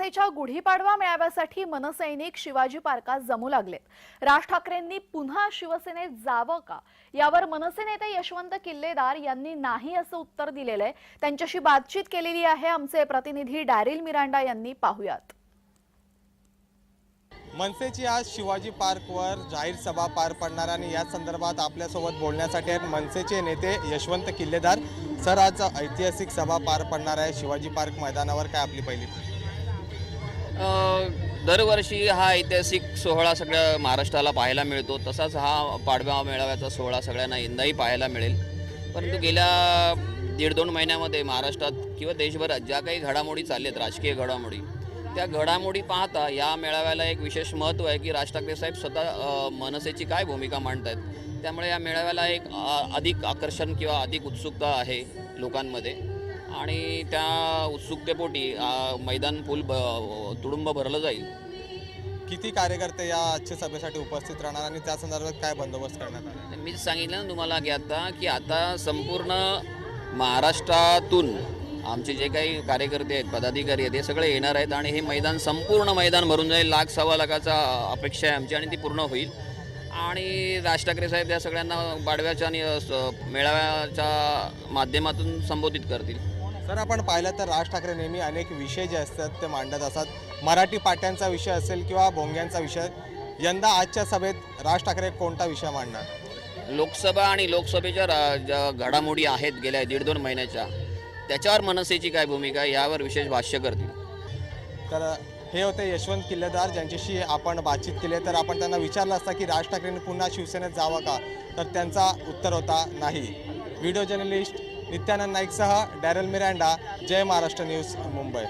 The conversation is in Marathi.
मनसेच्या गुढीपाडवा मेळाव्यासाठी मनसैनिक शिवाजी पार्कात जमू लागलेत. राज ठाकरेंनी पुन्हा शिवसेनेत जावं का? यावर मनसे नेते यशवंत किल्लेदार यांनी नाही असं उत्तर दिलेलं आहे. त्यांच्याशी बातचीत केलेली आहे आमचे प्रतिनिधी डॅरिल मिरांडा यांनी. पाहुयात. मनसेची आज शिवाजी पार्कवर जाहीर सभा पार पडणार आणि या संदर्भात आपल्यासोबत बोलण्यासाठी आहेत मनसेचे नेते यशवंत किल्लेदार. सर आज ऐतिहासिक सभा पार पडणार आहे. शिवाजी पार्क मैदानावर काय आपली पहिली? दरवर्षी हा ऐतिहासिक सोहळा सगळ्या महाराष्ट्राला पाहायला मिळतो. तसाच हा पाडवा मेळाव्याचा सोहळा सगळ्यांना यंदाही पाहायला मिळेल. परंतु गेल्या दीड दोन महिन्यामध्ये महाराष्ट्रात किंवा देशभरात ज्या काही घडामोडी चालल्यात राजकीय घडामोडी त्या घडामोडी पाहता या मेळाव्याला एक विशेष महत्त्व आहे की राज ठाकरे साहेब स्वतः मनसेची काय भूमिका मांडत आहेत त्यामुळे या मेळाव्याला एक अधिक आकर्षण किंवा अधिक उत्सुकता आहे लोकांमध्ये. आणि त्या उत्सुकतेपोटी मैदान फुल ब तुडुंब भरलं जाईल. किती कार्यकर्ते या आजच्या सभेसाठी उपस्थित राहणार आणि त्या संदर्भात काय बंदोबस्त करण्यात आला? मीच सांगितलं ना तुम्हाला की आता की आता संपूर्ण महाराष्ट्रातून आमचे जे काही कार्यकर्ते आहेत पदाधिकारी आहेत हे सगळे येणार आहेत आणि हे मैदान संपूर्ण मैदान भरून जाईल. लाख सव्वा लाखाचा अपेक्षा आहे आमची आणि ती पूर्ण होईल. आणि राज ठाकरे साहेब या सगळ्यांना पाडव्याच्या आणि मेळाव्याच्या माध्यमातून संबोधित करतील. सर आपण पाहिलं तर राज ठाकरे नेहमी अनेक विषय जे असतात ते मांडत असतात. मराठी पाट्यांचा विषय असेल किंवा भोंग्यांचा विषय यंदा आजच्या सभेत राज ठाकरे कोणता विषय मांडणार? लोकसभा आणि लोकसभेच्या ज्या घडामोडी आहेत गेल्या दीड दोन महिन्याच्या त्याच्यावर मनसेची काय भूमिका आहे यावर विशेष भाष्य करतील. तर हे होते यशवंत किल्लेदार ज्यांच्याशी आपण बातचीत केली. तर आपण त्यांना विचारलं असता की राज ठाकरेंनी पुन्हा शिवसेनेत जावं का? तर त्यांचा उत्तर होता नाही. Video journalist Nityanand नाईकसह Darryl Miranda Jai Maharashtra news Mumbai.